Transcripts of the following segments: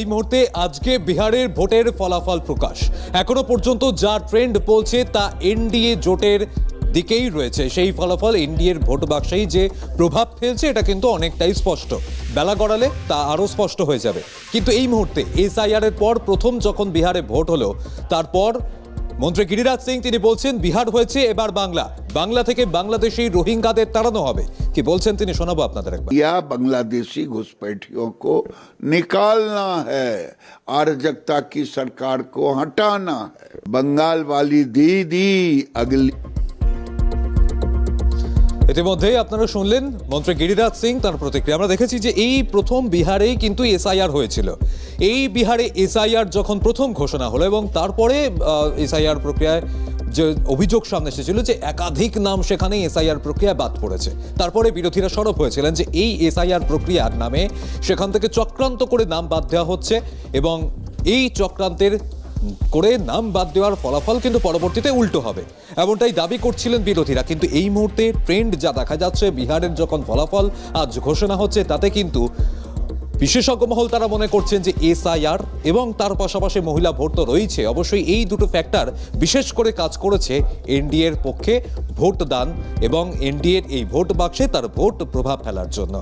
এই মুহূর্তে আজকে বিহারের ভোটের ফলাফল প্রকাশ। এখনও পর্যন্ত যা ট্রেন্ড বলছে তা এনডিএ জোটের দিকেই রয়েছে। সেই ফলাফল এনডিএর ভোট বাক্সেই যে প্রভাব ফেলছে, এটা কিন্তু অনেকটাই স্পষ্ট। বেলা গড়ালে তা আরও স্পষ্ট হয়ে যাবে। কিন্তু এই মুহূর্তে এসআইআর এর পর প্রথম যখন বিহারে ভোট হলো, তারপর মন্ত্রী গিরিরাজ সিং তিনি বলছেন বিহার হয়েছে এবার বাংলা বাংলা থেকে বাংলাদেশি রোহিঙ্গাদের তাড়ানো হবে কি বলছেন তিনি শোনাবো আপনাদের একবার या बांग्लादेशी घुसपैठियों को निकालना है अराजकता की सरकार को हटाना है बंगाल वाली दीदी अगली ইতিমধ্যেই আপনারা শুনলেন মন্ত্রী গিরিরাজ সিং তার প্রতিক্রিয়া। আমরা দেখেছি যে এই প্রথম বিহারেই কিন্তু এসআইআর হয়েছিল। এই বিহারে এসআইআর যখন প্রথম ঘোষণা হলো এবং তারপরে এসআইআর প্রক্রিয়ায় যে অভিযোগ সামনে এসেছিল যে একাধিক নাম সেখানে এসআইআর প্রক্রিয়া বাদ পড়েছে। তারপরে বিরোধীরা সরব হয়েছিলেন যে এই এসআইআর প্রক্রিয়ার নামে সেখান থেকে চক্রান্ত করে নাম বাদ দেওয়া হচ্ছে এবং এই চক্রান্তের করে নাম বাদ দেওয়ার ফলাফল কিন্তু পরবর্তীতে উল্টো হবে। এমনটাই দাবি করছিলেন বিরোধীরা। কিন্তু এই মুহূর্তে ট্রেন্ড যা দেখা যাচ্ছে, বিহারের যখন ফলাফল আজ ঘোষণা হচ্ছে, তাতে কিন্তু বিশেষজ্ঞ মহল তারা মনে করছেন যে এসআইআর এবং তার পাশাপাশি মহিলা ভোট তো রয়েছে। অবশ্যই এই দুটো ফ্যাক্টর বিশেষ করে কাজ করেছে এনডিএর পক্ষে ভোট দান এবং এনডিএর এই ভোট বাক্সে তার ভোট প্রভাব ফেলার জন্য।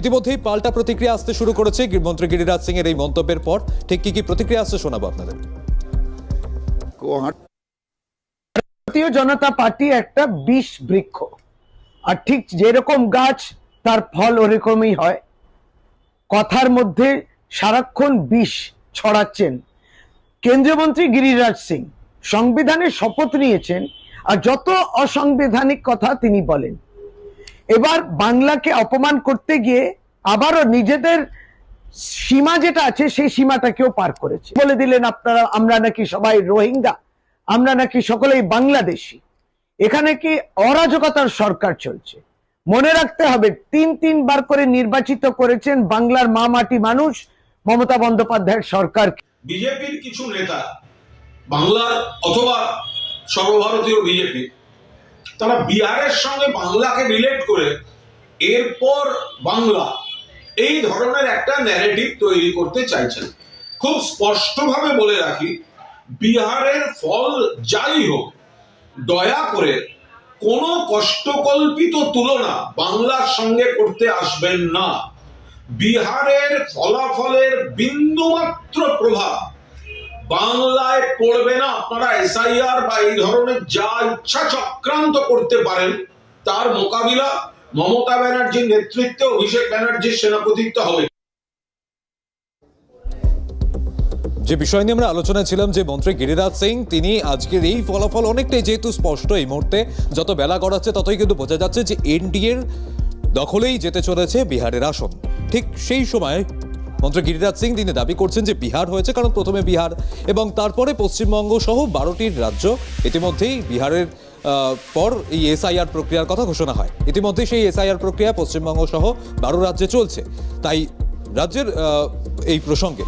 ইতিমধ্যেই পাল্টা প্রতিক্রিয়া আসতে শুরু করেছে মন্ত্রী গিরিরাজ সিং এর এই মন্তব্যের পর। ঠিক কী কী প্রতিক্রিয়া আসছে শোনাবো আপনাদের। ভারতীয় জনতা পার্টি একটা বিষ বৃক্ষ। আর ঠিক যেরকম গাছ, তার ফল ওরকমই হয়। কথার মধ্যে সারাক্ষণ বিষ ছড়াচ্ছেন। কেন্দ্রীয় মন্ত্রী গিরিরাজ সিং সংবিধানের শপথ নিয়েছেন, আর যত অসাংবিধানিক কথা তিনি বলেন। এবার বাংলাকে অপমান করতে গিয়ে আবারও নিজেদের সীমা যেটা আছে, সেই সীমাটাকেও পার করেছে। বলে দিলেন আপনারা, আমরা নাকি সবাই রোহিঙ্গা, আমরা নাকি সকলেই বাংলাদেশি। এখানে কি অরাজকতার সরকার চলছে? মনে রাখতে হবে, তিন তিনবার করে নির্বাচিত করেছেন বাংলার মা মাটি মানুষ, মমতা বন্দ্যোপাধ্যায়ের সরকার। বিজেপির কিছু নেতা, বাংলার অথবা সর্বভারতীয় বিজেপি, তারা বিহারের সঙ্গে বাংলাকে রিলেট করে, এরপর বাংলা এই ধরনের একটা ন্যারেটিভ তৈরি করতে চাইছেন। খুব স্পষ্টভাবে বলে রাখি, বিহারের ফল যাই হোক, দয়া করে কোনো কষ্টকল্পিত তুলনা বাংলার সঙ্গে করতে আসবেন না। বিহারের ফলাফলের বিন্দুমাত্র প্রভাব বাংলায় পড়বে না। আপনারা এসআইআর বা এই ধরনের যা ইচ্ছা চক্রান্ত করতে পারেন, তার মোকাবিলা মমতা ব্যানার্জির নেতৃত্বে অভিষেক ব্যানার্জির সেনাপতিত্ব হবে। যে বিষয় নিয়ে আমরা আলোচনা ছিলাম যে মন্ত্রী গিরিরাজ সিং, তিনি আজকের এই ফলাফল অনেকটাই যেহেতু স্পষ্ট এই মুহূর্তে। যত বেলা গড়াচ্ছে, ততই কিন্তু বোঝা যাচ্ছে যে এনডিএর দখলেই যেতে চলেছে বিহারের আসন। ঠিক সেই সময় মন্ত্রী গিরিরাজ সিং, তিনি দাবি করছেন যে বিহার হয়েছে, কারণ প্রথমে বিহার এবং তারপরে পশ্চিমবঙ্গ সহ বারোটির রাজ্য। ইতিমধ্যেই বিহারের পর এই এসআইআর প্রক্রিয়ার কথা ঘোষণা হয়। ইতিমধ্যে সেই এসআইআর প্রক্রিয়া পশ্চিমবঙ্গ সহ বারো রাজ্যে চলছে। তাই রাজ্যের এই প্রসঙ্গে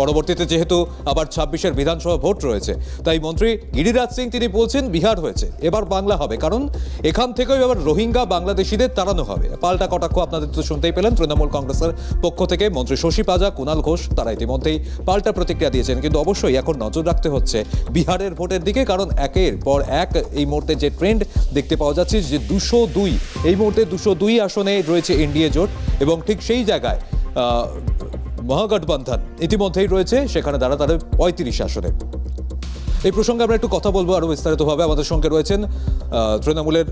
পরবর্তীতে যেহেতু আবার ছাব্বিশের বিধানসভা ভোট রয়েছে, তাই মন্ত্রী গিরিরাজ সিং তিনি বলছেন বিহার হয়েছে, এবার বাংলা হবে, কারণ এখান থেকেও এবার রোহিঙ্গা বাংলাদেশিদের তাড়ানো হবে। পাল্টা কটাক্ষ আপনাদের তো শুনতেই পেলেন, তৃণমূল কংগ্রেসের পক্ষ থেকে মন্ত্রী শশী পাজা কুণাল ঘোষ, তারা ইতিমধ্যেই পাল্টা প্রতিক্রিয়া দিয়েছেন, কিন্তু অবশ্যই এখন নজর রাখতে হচ্ছে বিহারের ভোটের দিকে, কারণ একের পর এক এই মুহূর্তে যে ট্রেন্ড দেখতে পাওয়া যাচ্ছে যে দুশো দুই, এই মুহূর্তে দুশো দুই আসনে রয়েছে এনডিএ জোট, এবং ঠিক সেই জায়গায় মহাগঠবন্ধন। ইতিমধ্যেই রয়েছে, সেখানে দাঁড়া তাদের পঁয়ত্রিশ আসনে। এই প্রসঙ্গে আমরা একটু কথা বলব আরও বিস্তারিতভাবে। আমাদের সঙ্গে রয়েছেন তৃণমূলের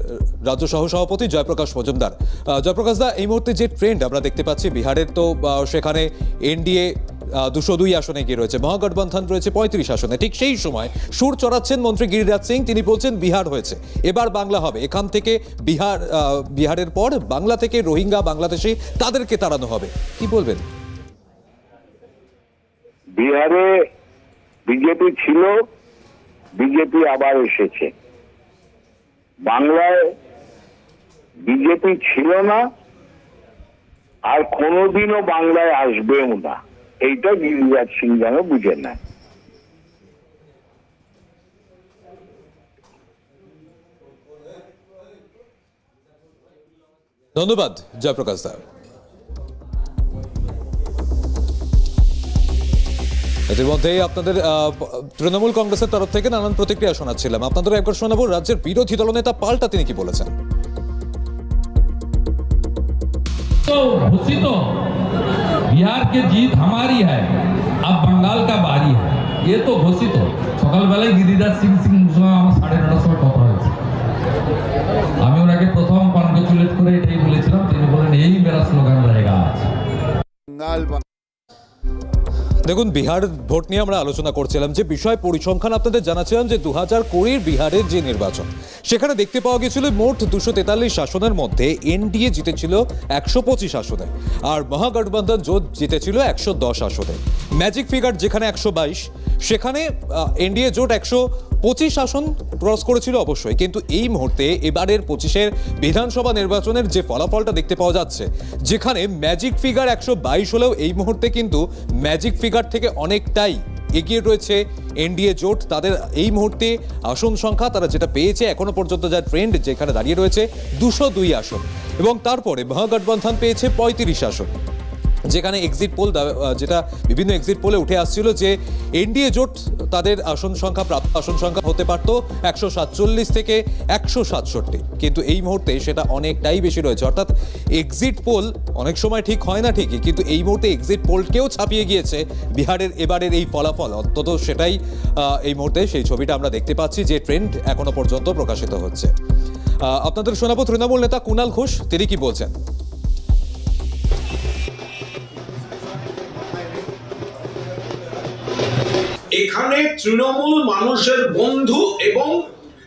রাজ্য সহ সভাপতি জয়প্রকাশ মজুমদার। জয়প্রকাশ দা, এই মুহূর্তে যে ট্রেন্ড আমরা দেখতে পাচ্ছি বিহারের, তো সেখানে এনডিএ দুশো দুই আসনে গিয়ে রয়েছে। মহাগঠবন্ধন রয়েছে পঁয়ত্রিশ আসনে। ঠিক সেই সময় সুর চড়াচ্ছেন মন্ত্রী গিরিরাজ সিং। তিনি বলছেন, বিহার হয়েছে। এবার বাংলা হবে। এখান থেকে বিহার বিহারের পর বাংলা থেকে রোহিঙ্গা, বাংলাদেশি, তাদেরকে তাড়ানো হবে। কি বলবেন? বিহারে বিজেপি ছিল, বিজেপি আবার এসেছে। বাংলায় বিজেপি ছিল না, আর কোনোদিনও বাংলায় আসবেও না। এইটা গিরিরাজ সিং যেন বুঝে নেয়। ধন্যবাদ, জয়প্রকাশ দা। ইতিমধ্যেই আপনাদের আহ, তৃণমূল কংগ্রেসের তরফ থেকে নানান প্রতিক্রিয়া শোনাচ্ছিলাম আপনাদের একবার শোনাবো রাজ্যের বিরোধী দলনেতা পাল্টা তিনি কি বলেছেন तो घोषित हो बिहार की जीत हमारी है अब बंगाल का बारी है ये तो ঘোষিত সকালবেলায় গিরিরাজ সিং সিং সঙ্গে আমার সাড়ে নটার সময় কথা হয়েছে আমি ওনাকে প্রথম কনগ্রেচুলেট করে এটাই বলেছিলাম তিনি বলেন এই মেরা স্লোগান रहेगा आज बंगाल দেখুন, বিহার ভোট নিয়ে আমরা আলোচনা করছিলাম যে বিষয় পরিসংখ্যান আপনাদের জানাচ্ছিলাম যে দু হাজার কুড়ির বিহারের যে নির্বাচন, সেখানে দেখতে পাওয়া গেছিল মোট দুশো তেতাল্লিশ আসনের মধ্যে এনডিএ জিতেছিল একশো পঁচিশ আসনে আর মহাগঠবন্ধন জোট জিতেছিল একশো দশ আসনে। ম্যাজিক ফিগার যেখানে একশো বাইশ, সেখানে এনডিএ জোট একশো পঁচিশ আসন ক্রস করেছিল অবশ্যই, কিন্তু এই মুহূর্তে এবারের পঁচিশের বিধানসভা নির্বাচনের যে ফলাফলটা দেখতে পাওয়া যাচ্ছে, যেখানে ম্যাজিক ফিগার একশো বাইশ হলেও এই মুহূর্তে কিন্তু ম্যাজিক ফিগার থেকে অনেকটাই এগিয়ে রয়েছে এনডিএ জোট। তাদের এই মুহূর্তে আসন সংখ্যা, তারা যেটা পেয়েছে এখনও পর্যন্ত যা ট্রেন্ড যেখানে দাঁড়িয়ে রয়েছে, দুশো দুই আসন। এবং তারপরে মহাগঠবন্ধন পেয়েছে পঁয়ত্রিশ আসন। যেখানে এক্সিট পোল যেটা বিভিন্ন এক্সিট পোলে উঠে আসছিল যে এনডিএ জোট তাদের আসন সংখ্যা প্রাপ্ত আসন সংখ্যা হতে পারতো একশো সাতচল্লিশ থেকে একশো সাতষট্টি। কিন্তু এই মুহূর্তে সেটা অনেকটাই বেশি রয়েছে। অর্থাৎ এক্সিট পোল অনেক সময় ঠিক হয় না ঠিকই, কিন্তু এই মুহূর্তে এক্সিট পোলকেও ছাপিয়ে গিয়েছে বিহারের এবারের এই ফলাফল। অন্তত সেটাই এই মুহূর্তে সেই ছবিটা আমরা দেখতে পাচ্ছি যে ট্রেন্ড এখনও পর্যন্ত প্রকাশিত হচ্ছে। আপনাদের শোনাবো তৃণমূল নেতা কুণাল ঘোষ, তিনি কি বলছেন? এখানে তৃণমূল মানুষের বন্ধু এবং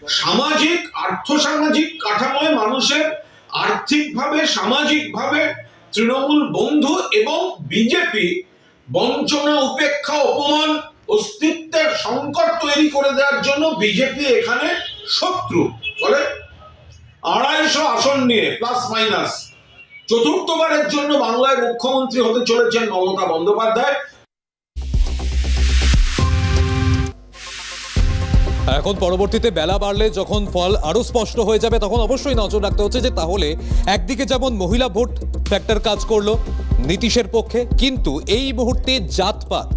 সামাজিক, আর্থসামাজিক কাঠামোয় মানুষের আর্থিকভাবে, সামাজিকভাবে তৃণমূল বন্ধু এবং বিজেপি বঞ্চনা, উপেক্ষা, অপমান, অস্তিত্বের সংকট তৈরি করে দেওয়ার জন্য বিজেপি এখানে শত্রু। ফলে আড়াইশো আসন নিয়ে প্লাস মাইনাস। চতুর্থবারের জন্য বাংলায় মুখ্যমন্ত্রী হতে চলেছেন মমতা বন্দ্যোপাধ্যায়। এখন পরবর্তীতে বেলা বাড়লে যখন ফল আরও স্পষ্ট হয়ে যাবে, তখন অবশ্যই নজর রাখতে হচ্ছে যে তাহলে একদিকে যেমন মহিলা ভোট ফ্যাক্টর কাজ করল নীতিশের পক্ষে, কিন্তু এই মুহূর্তে জাতপাত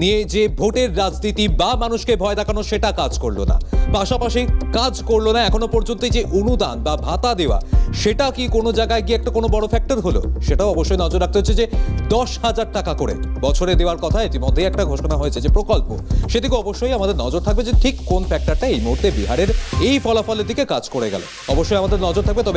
নিয়ে যে ভোটের রাজনীতি বা মানুষকে ভয় দেখানো সেটা কাজ করল না। পাশাপাশি কাজ করল না এখনও পর্যন্ত যে অনুদান বা ভাতা দেওয়া সেটা কি কোনো জায়গায় গিয়ে একটা কোনো বড় ফ্যাক্টর হলো? সেটাও অবশ্যই নজর রাখতে হচ্ছে যে দশ হাজার টাকা করে বছরে দেওয়ার কথা ইতিমধ্যেই একটা ঘোষণা হয়েছে যে প্রকল্প। সেদিকে অবশ্যই আমাদের নজর থাকবে যে ঠিক কোন ফ্যাক্টরটা এই মুহূর্তে বিহারের এই ফলাফলের দিকে কাজ করে গেল। অবশ্যই আমাদের নজর থাকবে, তবে